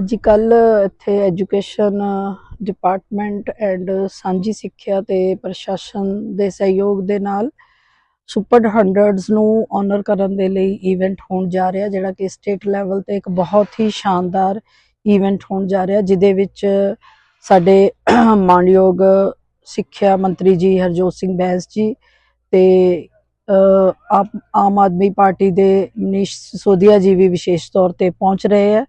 ਅੱਜ ਕੱਲ ਇੱਥੇ ਐਜੂਕੇਸ਼ਨ ਡਿਪਾਰਟਮੈਂਟ ਐਂਡ ਸਾਂਝੀ ਸਿੱਖਿਆ ਤੇ ਪ੍ਰਸ਼ਾਸਨ ਦੇ ਸਹਿਯੋਗ ਦੇ ਨਾਲ ਸੁਪਰ 100s ਨੂੰ ਆਨਰ ਕਰਨ ਦੇ ਲਈ ਇਵੈਂਟ ਹੋਣ ਜਾ ਰਿਹਾ, ਜਿਹੜਾ ਕਿ ਸਟੇਟ ਲੈਵਲ ਤੇ ਇੱਕ ਬਹੁਤ ਹੀ ਸ਼ਾਨਦਾਰ ਇਵੈਂਟ ਹੋਣ ਜਾ ਰਿਹਾ, ਜਿਹਦੇ ਵਿੱਚ ਸਾਡੇ ਮਾਨਯੋਗ ਸਿੱਖਿਆ ਮੰਤਰੀ ਜੀ ਹਰਜੋਤ ਸਿੰਘ ਬੈਂਸ ਜੀ ਤੇ ਆਮ ਆਦਮੀ ਪਾਰਟੀ ਦੇ ਮਨੀਸ਼ ਸਿਸੋਦੀਆ ਜੀ ਵੀ ਵਿਸ਼ੇਸ਼ ਤੌਰ ਤੇ ਪਹੁੰਚ ਰਹੇ ਹੈ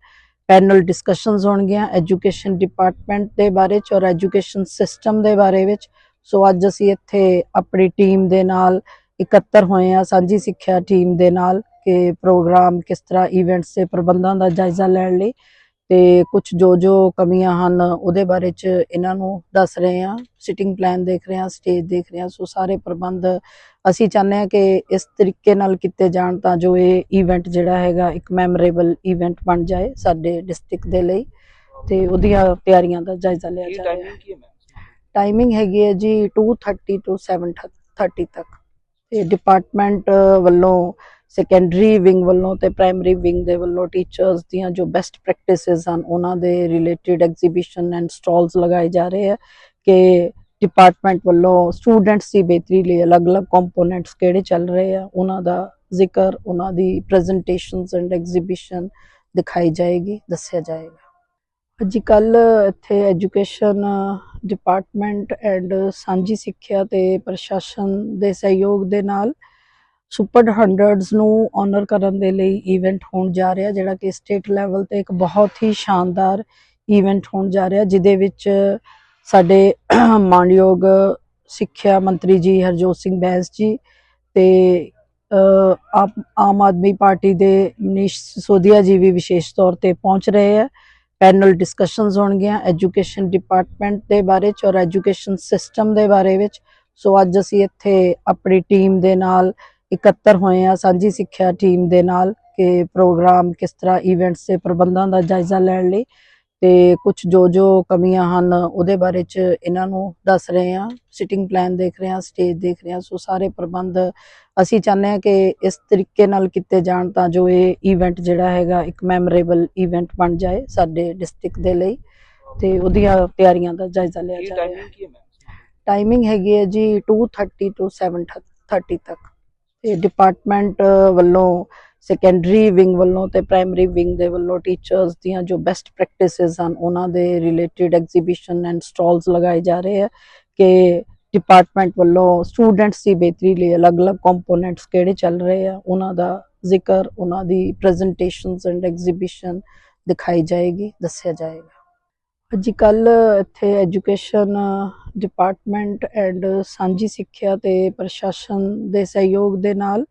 ਪੈਨਲ ਡਿਸਕਸ਼ਨਸ ਹੋਣਗੀਆਂ ਐਜੂਕੇਸ਼ਨ ਡਿਪਾਰਟਮੈਂਟ ਦੇ ਬਾਰੇ ਚ ਔਰ ਐਜੂਕੇਸ਼ਨ ਸਿਸਟਮ ਦੇ ਬਾਰੇ ਵਿੱਚ। ਸੋ ਅੱਜ ਅਸੀਂ ਇੱਥੇ ਆਪਣੀ ਟੀਮ ਦੇ ਨਾਲ ਇਕੱਤਰ ਹੋਏ ਆ ਸਾਂਝੀ ਸਿੱਖਿਆ ਟੀਮ ਦੇ ਨਾਲ, ਕਿ ਪ੍ਰੋਗਰਾਮ ਕਿਸ ਤਰ੍ਹਾਂ ਇਵੈਂਟਸ ਦੇ ਪ੍ਰਬੰਧਾਂ ਦਾ ਜਾਇਜ਼ਾ ਲੈਣ ਲਈ। ਤੇ ਕੁਝ ਜੋ ਜੋ ਕਮੀਆਂ ਹਨ ਉਹਦੇ ਬਾਰੇ ਚ ਇਹਨਾਂ ਨੂੰ ਦੱਸ ਰਹੇ ਆ ਸਿਟਿੰਗ ਪਲਾਨ ਦੇਖ ਰਹੇ ਆ ਸਟੇਜ ਦੇਖ ਰਹੇ ਆ ਸੋ ਸਾਰੇ ਪ੍ਰਬੰਧ ਅਸੀਂ ਚਾਹੁੰਦੇ ਹਾਂ ਕਿ ਇਸ ਤਰੀਕੇ ਨਾਲ ਕੀਤੇ ਜਾਣ ਤਾਂ ਜੋ ਇਹ ਇਵੈਂਟ ਜਿਹੜਾ ਹੈਗਾ ਇੱਕ ਮੈਮੋਰੇਬਲ ਇਵੈਂਟ ਬਣ ਜਾਏ ਸਾਡੇ ਡਿਸਟ੍ਰਿਕਟ ਦੇ ਲਈ ਤੇ ਉਹਦੀਆਂ ਤਿਆਰੀਆਂ ਦਾ ਜਾਇਜ਼ਾ ਲਿਆ ਜਾ ਰਿਹਾ ਹੈ ਟਾਈਮਿੰਗ ਕੀ ਹੈ ਮੈਮ ਟਾਈਮਿੰਗ ਹੈਗੀ ਹੈ ਜੀ 2:30 ਤੋਂ 7:30 ਤੱਕ। ਤੇ ਡਿਪਾਰਟਮੈਂਟ ਵੱਲੋਂ ਸੈਕੰਡਰੀ ਵਿੰਗ ਵੱਲੋਂ ਤੇ ਪ੍ਰਾਇਮਰੀ ਵਿੰਗ ਦੇ ਵੱਲੋਂ ਟੀਚਰਸ ਦੀਆਂ ਜੋ ਬੈਸਟ ਪ੍ਰੈਕਟਿਸਿਸ ਹਨ, ਉਹਨਾਂ ਦੇ ਰਿਲੇਟਡ ਐਗਜ਼ੀਬਿਸ਼ਨ ਐਂਡ ਸਟਾਲਸ ਲਗਾਏ ਜਾ ਰਹੇ ਹੈ ਕਿ ਡਿਪਾਰਟਮੈਂਟ ਵੱਲੋਂ ਸਟੂਡੈਂਟਸ ਦੀ ਬਿਹਤਰੀ ਲਈ ਅਲੱਗ-ਅਲੱਗ ਕੰਪੋਨੈਂਟਸ ਕਿਹੜੇ ਚੱਲ ਰਹੇ ਆ, ਉਹਨਾਂ ਦਾ ਜ਼ਿਕਰ, ਉਹਨਾਂ ਦੀ ਪ੍ਰੈਜੈਂਟੇਸ਼ਨਸ ਐਂਡ ਐਗਜ਼ੀਬਿਸ਼ਨ ਦਿਖਾਈ ਜਾਏਗੀ, ਦੱਸਿਆ ਜਾਏਗਾ। ਅੱਜ ਕੱਲ ਇੱਥੇ ਐਜੂਕੇਸ਼ਨ ਡਿਪਾਰਟਮੈਂਟ ਐਂਡ ਸਾਂਝੀ ਸਿੱਖਿਆ ਤੇ ਪ੍ਰਸ਼ਾਸਨ ਦੇ ਸਹਿਯੋਗ ਦੇ ਨਾਲ ਸੁਪਰ 100s ਨੂੰ ਆਨਰ ਕਰਨ ਦੇ ਲਈ ਇਵੈਂਟ ਹੋਣ ਜਾ ਰਿਹਾ ਜਿਹੜਾ ਕਿ ਸਟੇਟ ਲੈਵਲ ਤੇ ਇੱਕ ਬਹੁਤ ਹੀ ਸ਼ਾਨਦਾਰ ਇਵੈਂਟ ਹੋਣ ਜਾ ਰਿਹਾ ਜਿਹਦੇ ਵਿੱਚ ਸਾਡੇ ਮਾਨਯੋਗ ਸਿੱਖਿਆ ਮੰਤਰੀ ਜੀ ਹਰਜੋਤ ਸਿੰਘ ਬੈਂਸ ਜੀ ਤੇ ਅ, ਆਮ ਆਦਮੀ ਪਾਰਟੀ ਦੇ ਮਨੀਸ਼ ਸਿਸੋਦੀਆ ਜੀ ਵੀ ਵਿਸ਼ੇਸ਼ ਤੌਰ ਤੇ ਪਹੁੰਚ ਰਹੇ ਹੈ ਪੈਨਲ ਡਿਸਕਸ਼ਨਸ ਹੋਣਗੀਆਂ ਐਜੂਕੇਸ਼ਨ ਡਿਪਾਰਟਮੈਂਟ ਦੇ ਬਾਰੇ ਚ ਔਰ ਐਜੂਕੇਸ਼ਨ ਸਿਸਟਮ ਦੇ ਬਾਰੇ ਵਿੱਚ। ਸੋ ਅੱਜ ਅਸੀਂ ਇੱਥੇ ਆਪਣੀ ਟੀਮ ਦੇ ਨਾਲ ਇਕੱਤਰ ਹੋਏ ਆ ਸਾਂਝੀ ਸਿੱਖਿਆ ਟੀਮ ਦੇ ਨਾਲ ਕਿ ਪ੍ਰੋਗਰਾਮ ਕਿਸ ਤਰ੍ਹਾਂ ਇਵੈਂਟਸ ਦੇ ਪ੍ਰਬੰਧਾਂ ਦਾ ਜਾਇਜ਼ਾ ਲੈਣ ਲਈ ਤੇ ਕੁਝ ਜੋ ਜੋ ਕਮੀਆਂ ਹਨ ਉਹਦੇ ਬਾਰੇ ਚ ਇਹਨਾਂ ਨੂੰ ਦੱਸ ਰਹੇ ਆ ਸਿਟਿੰਗ ਪਲਾਨ ਦੇਖ ਰਹੇ ਆ ਸਟੇਜ ਦੇਖ ਰਹੇ ਆ ਸੋ ਸਾਰੇ ਪ੍ਰਬੰਧ ਅਸੀਂ ਚਾਹੁੰਦੇ ਹਾਂ ਕਿ ਇਸ ਤਰੀਕੇ ਨਾਲ ਕੀਤੇ ਜਾਣ ਤਾਂ ਜੋ ਇਹ ਇਵੈਂਟ ਜਿਹੜਾ ਹੈਗਾ ਇੱਕ ਮੈਮੋਰੇਬਲ ਇਵੈਂਟ ਬਣ ਜਾਏ ਸਾਡੇ ਡਿਸਟ੍ਰਿਕਟ ਦੇ ਲਈ ਤੇ ਉਹਦੀਆਂ ਤਿਆਰੀਆਂ ਦਾ ਜਾਇਜ਼ਾ ਲਿਆ ਜਾ ਰਿਹਾ ਹੈ ਟਾਈਮਿੰਗ ਹੈਗੀ ਹੈ ਜੀ 2:30 ਤੋਂ 7:30 ਤੱਕ। ਤੇ ਡਿਪਾਰਟਮੈਂਟ ਵੱਲੋਂ ਸੈਕੰਡਰੀ ਵਿੰਗ ਵੱਲੋਂ ਤੇ ਪ੍ਰਾਇਮਰੀ ਵਿੰਗ ਦੇ ਵੱਲੋਂ ਟੀਚਰਸ ਦੀਆਂ ਜੋ ਬੈਸਟ ਪ੍ਰੈਕਟਿਸਿਸ ਹਨ, ਉਹਨਾਂ ਦੇ ਰਿਲੇਟਡ ਐਗਜ਼ੀਬਿਸ਼ਨ ਐਂਡ ਸਟਾਲਸ ਲਗਾਏ ਜਾ ਰਹੇ ਹੈ ਕਿ ਡਿਪਾਰਟਮੈਂਟ ਵੱਲੋਂ ਸਟੂਡੈਂਟਸ ਦੀ ਬਿਹਤਰੀ ਲਈ ਅਲੱਗ-ਅਲੱਗ ਕੰਪੋਨੈਂਟਸ ਕਿਹੜੇ ਚੱਲ ਰਹੇ ਆ, ਉਹਨਾਂ ਦਾ ਜ਼ਿਕਰ, ਉਹਨਾਂ ਦੀ ਪ੍ਰੈਜੈਂਟੇਸ਼ਨਸ ਐਂਡ ਐਗਜ਼ੀਬਿਸ਼ਨ ਦਿਖਾਈ ਜਾਏਗੀ, ਦੱਸਿਆ ਜਾਏਗਾ। ਅੱਜ ਕੱਲ ਇੱਥੇ ਐਜੂਕੇਸ਼ਨ ਡਿਪਾਰਟਮੈਂਟ ਐਂਡ ਸਾਂਝੀ ਸਿੱਖਿਆ ਤੇ ਪ੍ਰਸ਼ਾਸਨ ਦੇ ਸਹਿਯੋਗ ਦੇ ਨਾਲ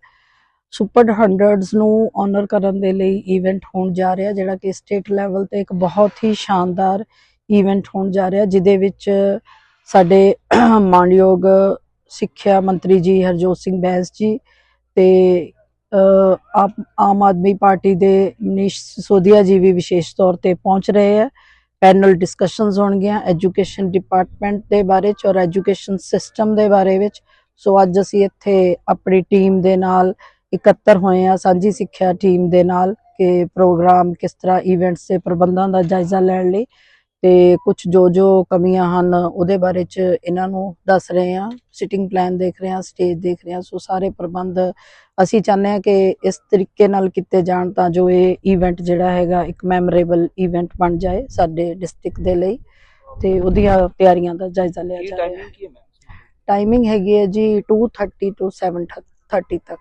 ਸੁਪਰ 100s ਨੂੰ ਆਨਰ ਕਰਨ ਦੇ ਲਈ ਇਵੈਂਟ ਹੋਣ ਜਾ ਰਿਹਾ ਜਿਹੜਾ ਕਿ ਸਟੇਟ ਲੈਵਲ ਤੇ ਇੱਕ ਬਹੁਤ ਹੀ ਸ਼ਾਨਦਾਰ ਇਵੈਂਟ ਹੋਣ ਜਾ ਰਿਹਾ ਜਿਹਦੇ ਵਿੱਚ ਸਾਡੇ ਮਾਨਯੋਗ ਸਿੱਖਿਆ ਮੰਤਰੀ ਜੀ ਹਰਜੋਤ ਸਿੰਘ ਬੈਂਸ ਜੀ ਤੇ ਅ, ਆਮ ਆਦਮੀ ਪਾਰਟੀ ਦੇ ਮਨੀਸ਼ ਸਿਸੋਦੀਆ ਜੀ ਵੀ ਵਿਸ਼ੇਸ਼ ਤੌਰ ਤੇ ਪਹੁੰਚ ਰਹੇ ਹੈ ਪੈਨਲ ਡਿਸਕਸ਼ਨਸ ਹੋਣਗੀਆਂ ਐਜੂਕੇਸ਼ਨ ਡਿਪਾਰਟਮੈਂਟ ਦੇ ਬਾਰੇ ਚ ਔਰ ਐਜੂਕੇਸ਼ਨ ਸਿਸਟਮ ਦੇ ਬਾਰੇ ਵਿੱਚ। ਸੋ ਅੱਜ ਅਸੀਂ ਇੱਥੇ ਆਪਣੀ ਟੀਮ ਦੇ ਨਾਲ ਇਕੱਤਰ ਹੋਏ ਆ ਸਾਂਝੀ ਸਿੱਖਿਆ ਟੀਮ ਦੇ ਨਾਲ, ਕਿ ਪ੍ਰੋਗਰਾਮ ਕਿਸ ਤਰ੍ਹਾਂ ਇਵੈਂਟਸ ਦੇ ਪ੍ਰਬੰਧਾਂ ਦਾ ਜਾਇਜ਼ਾ ਲੈਣ ਲਈ। ਤੇ ਕੁਝ ਜੋ ਜੋ ਕਮੀਆਂ ਹਨ ਉਹਦੇ ਬਾਰੇ ਚ ਇਹਨਾਂ ਨੂੰ ਦੱਸ ਰਹੇ ਆ ਸਿਟਿੰਗ ਪਲਾਨ ਦੇਖ ਰਹੇ ਆ ਸਟੇਜ ਦੇਖ ਰਹੇ ਆ ਸੋ ਸਾਰੇ ਪ੍ਰਬੰਧ ਅਸੀਂ ਚਾਹੁੰਦੇ ਹਾਂ ਕਿ ਇਸ ਤਰੀਕੇ ਨਾਲ ਕੀਤੇ ਜਾਣ ਤਾਂ ਜੋ ਇਹ ਇਵੈਂਟ ਜਿਹੜਾ ਹੈਗਾ ਇੱਕ ਮੈਮੋਰੇਬਲ ਇਵੈਂਟ ਬਣ ਜਾਏ ਸਾਡੇ ਡਿਸਟ੍ਰਿਕਟ ਦੇ ਲਈ ਤੇ ਉਹਦੀਆਂ ਤਿਆਰੀਆਂ ਦਾ ਜਾਇਜ਼ਾ ਲਿਆ ਜਾ ਰਿਹਾ ਹੈ ਹੈ ਟਾਈਮਿੰਗ ਹੈਗੀ ਹੈ ਜੀ 2:30 ਤੋਂ 7:30 ਤੱਕ।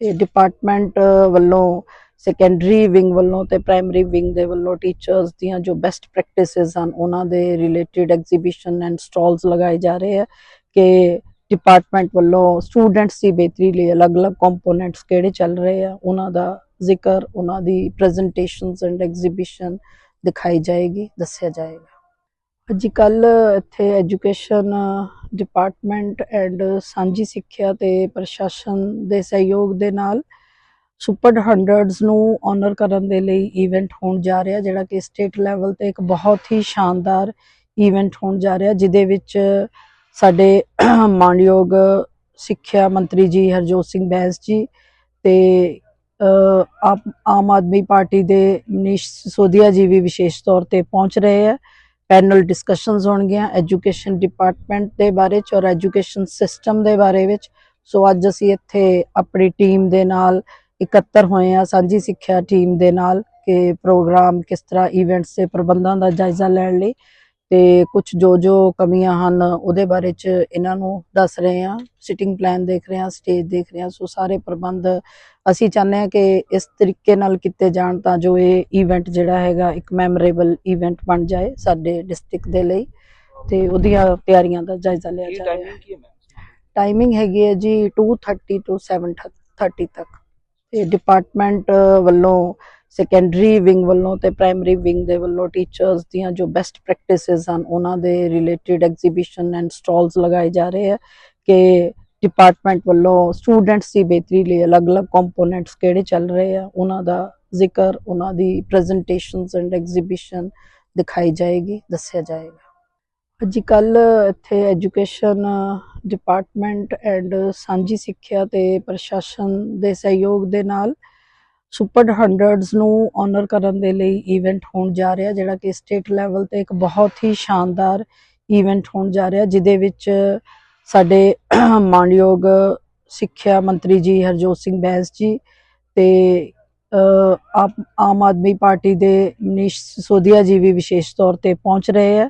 ਤੇ ਡਿਪਾਰਟਮੈਂਟ ਵੱਲੋਂ ਸੈਕੰਡਰੀ ਵਿੰਗ ਵੱਲੋਂ ਤੇ ਪ੍ਰਾਇਮਰੀ ਵਿੰਗ ਦੇ ਵੱਲੋਂ ਟੀਚਰਸ ਦੀਆਂ ਜੋ ਬੈਸਟ ਪ੍ਰੈਕਟਿਸਿਸ ਹਨ, ਉਹਨਾਂ ਦੇ ਰਿਲੇਟਡ ਐਗਜ਼ੀਬਿਸ਼ਨ ਐਂਡ ਸਟਾਲਸ ਲਗਾਏ ਜਾ ਰਹੇ ਹੈ ਕਿ ਡਿਪਾਰਟਮੈਂਟ ਵੱਲੋਂ ਸਟੂਡੈਂਟਸ ਦੀ ਬਿਹਤਰੀ ਲਈ ਅਲੱਗ-ਅਲੱਗ ਕੰਪੋਨੈਂਟਸ ਕਿਹੜੇ ਚੱਲ ਰਹੇ ਆ, ਉਹਨਾਂ ਦਾ ਜ਼ਿਕਰ, ਉਹਨਾਂ ਦੀ ਪ੍ਰੈਜੈਂਟੇਸ਼ਨਸ ਐਂਡ ਐਗਜ਼ੀਬਿਸ਼ਨ ਦਿਖਾਈ ਜਾਏਗੀ, ਦੱਸਿਆ ਜਾਏਗਾ। ਅੱਜ ਕੱਲ ਇੱਥੇ ਐਜੂਕੇਸ਼ਨ ਡਿਪਾਰਟਮੈਂਟ ਐਂਡ ਸਾਂਝੀ ਸਿੱਖਿਆ ਤੇ ਪ੍ਰਸ਼ਾਸਨ ਦੇ ਸਹਿਯੋਗ ਦੇ ਨਾਲ ਸੁਪਰ 100s ਨੂੰ ਆਨਰ ਕਰਨ ਦੇ ਲਈ ਇਵੈਂਟ ਹੋਣ ਜਾ ਰਿਹਾ, ਜਿਹੜਾ ਕਿ ਸਟੇਟ ਲੈਵਲ ਤੇ ਇੱਕ ਬਹੁਤ ਹੀ ਸ਼ਾਨਦਾਰ ਇਵੈਂਟ ਹੋਣ ਜਾ ਰਿਹਾ, ਜਿਹਦੇ ਵਿੱਚ ਸਾਡੇ ਮਾਨਯੋਗ ਸਿੱਖਿਆ ਮੰਤਰੀ ਜੀ ਹਰਜੋਤ ਸਿੰਘ ਬੈਂਸ ਜੀ ਤੇ ਆਮ ਆਦਮੀ ਪਾਰਟੀ ਦੇ ਮਨੀਸ਼ ਸਿਸੋਦੀਆ ਜੀ ਵੀ ਵਿਸ਼ੇਸ਼ ਤੌਰ ਤੇ ਪਹੁੰਚ ਰਹੇ ਹੈ ਪੈਨਲ ਡਿਸਕਸ਼ਨਸ ਹੋਣਗੀਆਂ ਐਜੂਕੇਸ਼ਨ ਡਿਪਾਰਟਮੈਂਟ ਦੇ ਬਾਰੇ ਚ ਔਰ ਐਜੂਕੇਸ਼ਨ ਸਿਸਟਮ ਦੇ ਬਾਰੇ ਵਿੱਚ। ਸੋ ਅੱਜ ਅਸੀਂ ਇੱਥੇ ਆਪਣੀ ਟੀਮ ਦੇ ਨਾਲ ਇਕੱਤਰ ਹੋਏ ਆ ਸਾਂਝੀ ਸਿੱਖਿਆ ਟੀਮ ਦੇ ਨਾਲ ਕਿ ਪ੍ਰੋਗਰਾਮ ਕਿਸ ਤਰ੍ਹਾਂ ਇਵੈਂਟਸ ਦੇ ਪ੍ਰਬੰਧਾਂ ਦਾ ਜਾਇਜ਼ਾ ਲੈਣ ਲਈ ਤੇ ਕੁਝ ਜੋ ਜੋ ਕਮੀਆਂ ਹਨ ਉਹਦੇ ਬਾਰੇ ਚ ਇਹਨਾਂ ਨੂੰ ਦੱਸ ਰਹੇ ਆ ਸਿਟਿੰਗ ਪਲਾਨ ਦੇਖ ਰਹੇ ਆ ਸਟੇਜ ਦੇਖ ਰਹੇ ਆ ਸੋ ਸਾਰੇ ਪ੍ਰਬੰਧ ਅਸੀਂ ਚਾਹੁੰਦੇ ਹਾਂ ਕਿ ਇਸ ਤਰੀਕੇ ਨਾਲ ਕੀਤੇ ਜਾਣ ਤਾਂ ਜੋ ਇਹ ਇਵੈਂਟ ਜਿਹੜਾ ਹੈਗਾ ਇੱਕ ਮੈਮੋਰੇਬਲ ਇਵੈਂਟ ਬਣ ਜਾਏ ਸਾਡੇ ਡਿਸਟ੍ਰਿਕਟ ਦੇ ਲਈ ਤੇ ਉਹਦੀਆਂ ਤਿਆਰੀਆਂ ਦਾ ਜਾਇਜ਼ਾ ਲਿਆ ਕੀ ਜਾ ਰਿਹਾ ਹੈ ਟਾਈਮਿੰਗ ਕੀ ਹੈ ਮੈਮ? ਟਾਈਮਿੰਗ ਹੈਗੀ ਹੈ ਜੀ 2:30 ਤੋਂ 7:30 ਤੱਕ। ਤੇ ਡਿਪਾਰਟਮੈਂਟ ਵੱਲੋਂ ਸੈਕੰਡਰੀ ਵਿੰਗ ਵੱਲੋਂ ਤੇ ਪ੍ਰਾਇਮਰੀ ਵਿੰਗ ਦੇ ਵੱਲੋਂ ਟੀਚਰਸ ਦੀਆਂ ਜੋ ਬੈਸਟ ਪ੍ਰੈਕਟਿਸਿਸ ਹਨ, ਉਹਨਾਂ ਦੇ ਰਿਲੇਟਡ ਐਗਜ਼ੀਬਿਸ਼ਨ ਐਂਡ ਸਟਾਲਸ ਲਗਾਏ ਜਾ ਰਹੇ ਆ ਕਿ ਡਿਪਾਰਟਮੈਂਟ ਵੱਲੋਂ ਸਟੂਡੈਂਟਸ ਦੀ ਬਿਹਤਰੀ ਲਈ ਅਲੱਗ-ਅਲੱਗ ਕੰਪੋਨੈਂਟਸ ਕਿਹੜੇ ਚੱਲ ਰਹੇ ਆ, ਉਹਨਾਂ ਦਾ ਜ਼ਿਕਰ, ਉਹਨਾਂ ਦੀ ਪ੍ਰੈਜੈਂਟੇਸ਼ਨਸ ਐਂਡ ਐਗਜ਼ੀਬਿਸ਼ਨ ਦਿਖਾਈ ਜਾਏਗੀ, ਦੱਸਿਆ ਜਾਏਗਾ। ਅੱਜ ਕੱਲ ਇੱਥੇ ਐਜੂਕੇਸ਼ਨ ਡਿਪਾਰਟਮੈਂਟ ਐਂਡ ਸਾਂਝੀ ਸਿੱਖਿਆ ਤੇ ਪ੍ਰਸ਼ਾਸਨ ਦੇ ਸਹਿਯੋਗ ਦੇ ਨਾਲ ਸੁਪਰ ਹੰਡਰਡਸ ਨੂੰ ਆਨਰ ਕਰਨ ਦੇ ਲਈ ਇਵੈਂਟ ਹੋਣ ਜਾ ਰਿਹਾ ਜਿਹੜਾ ਕਿ ਸਟੇਟ ਲੈਵਲ ਤੇ ਇੱਕ ਬਹੁਤ ਹੀ ਸ਼ਾਨਦਾਰ ਇਵੈਂਟ ਹੋਣ ਜਾ ਰਿਹਾ ਜਿਹਦੇ ਵਿੱਚ ਸਾਡੇ ਮਾਨਯੋਗ ਸਿੱਖਿਆ ਮੰਤਰੀ ਜੀ ਹਰਜੋਤ ਸਿੰਘ ਬੈਂਸ ਜੀ ਤੇ ਅ, ਆਮ ਆਦਮੀ ਪਾਰਟੀ ਦੇ ਮਨੀਸ਼ ਸਿਸੋਦੀਆ ਜੀ ਵੀ ਵਿਸ਼ੇਸ਼ ਤੌਰ ਤੇ ਪਹੁੰਚ ਰਹੇ ਹੈ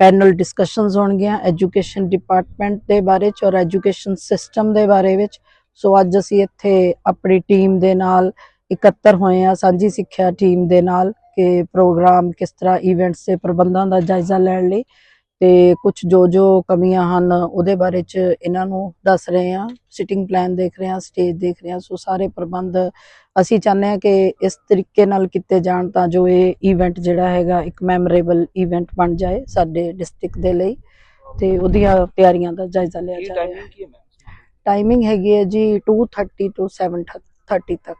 ਪੈਨਲ ਡਿਸਕਸ਼ਨਸ ਹੋਣਗੀਆਂ ਐਜੂਕੇਸ਼ਨ ਡਿਪਾਰਟਮੈਂਟ ਦੇ ਬਾਰੇ ਚ ਔਰ ਐਜੂਕੇਸ਼ਨ ਸਿਸਟਮ ਦੇ ਬਾਰੇ ਵਿੱਚ। ਸੋ ਅੱਜ ਅਸੀਂ ਇੱਥੇ ਆਪਣੀ ਟੀਮ ਦੇ ਨਾਲ ਇਕੱਤਰ ਹੋਏ ਆ ਸਾਂਝੀ ਸਿੱਖਿਆ ਟੀਮ ਦੇ ਨਾਲ, ਕਿ ਪ੍ਰੋਗਰਾਮ ਕਿਸ ਤਰ੍ਹਾਂ ਇਵੈਂਟਸ ਦੇ ਪ੍ਰਬੰਧਾਂ ਦਾ ਜਾਇਜ਼ਾ ਲੈਣ ਲਈ। ਤੇ ਕੁਝ ਜੋ ਜੋ ਕਮੀਆਂ ਹਨ ਉਹਦੇ ਬਾਰੇ ਚ ਇਹਨਾਂ ਨੂੰ ਦੱਸ ਰਹੇ ਆ ਸਿਟਿੰਗ ਪਲਾਨ ਦੇਖ ਰਹੇ ਆ ਸਟੇਜ ਦੇਖ ਰਹੇ ਆ ਸੋ ਸਾਰੇ ਪ੍ਰਬੰਧ ਅਸੀਂ ਚਾਹੁੰਦੇ ਹਾਂ ਕਿ ਇਸ ਤਰੀਕੇ ਨਾਲ ਕੀਤੇ ਜਾਣ ਤਾਂ ਜੋ ਇਹ ਇਵੈਂਟ ਜਿਹੜਾ ਹੈਗਾ ਇੱਕ ਮੈਮੋਰੇਬਲ ਇਵੈਂਟ ਬਣ ਜਾਏ ਸਾਡੇ ਡਿਸਟ੍ਰਿਕਟ ਦੇ ਲਈ ਤੇ ਉਹਦੀਆਂ ਤਿਆਰੀਆਂ ਦਾ ਜਾਇਜ਼ਾ ਲਿਆ ਜਾ ਰਿਹਾ ਹੈ ਟਾਈਮਿੰਗ ਹੈਗੀ ਹੈ ਜੀ 2:30 ਤੋਂ 7:30 ਤੱਕ।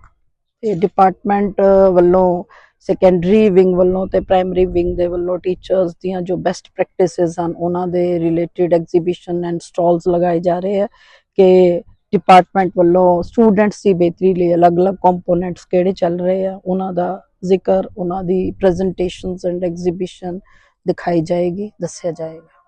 ਤੇ ਡਿਪਾਰਟਮੈਂਟ ਵੱਲੋਂ ਸੈਕੰਡਰੀ ਵਿੰਗ ਵੱਲੋਂ ਤੇ ਪ੍ਰਾਇਮਰੀ ਵਿੰਗ ਦੇ ਵੱਲੋਂ ਟੀਚਰਸ ਦੀਆਂ ਜੋ ਬੈਸਟ ਪ੍ਰੈਕਟਿਸਿਸ ਹਨ, ਉਹਨਾਂ ਦੇ ਰਿਲੇਟਡ ਐਗਜ਼ੀਬਿਸ਼ਨ ਐਂਡ ਸਟਾਲਸ ਲਗਾਏ ਜਾ ਰਹੇ ਹੈ ਕਿ ਡਿਪਾਰਟਮੈਂਟ ਵੱਲੋਂ ਸਟੂਡੈਂਟਸ ਦੀ ਬਿਹਤਰੀ ਲਈ ਅਲੱਗ-ਅਲੱਗ ਕੰਪੋਨੈਂਟਸ ਕਿਹੜੇ ਚੱਲ ਰਹੇ ਆ, ਉਹਨਾਂ ਦਾ ਜ਼ਿਕਰ, ਉਹਨਾਂ ਦੀ ਪ੍ਰੈਜੈਂਟੇਸ਼ਨਸ ਐਂਡ ਐਗਜ਼ੀਬਿਸ਼ਨ ਦਿਖਾਈ ਜਾਏਗੀ, ਦੱਸਿਆ ਜਾਏਗਾ।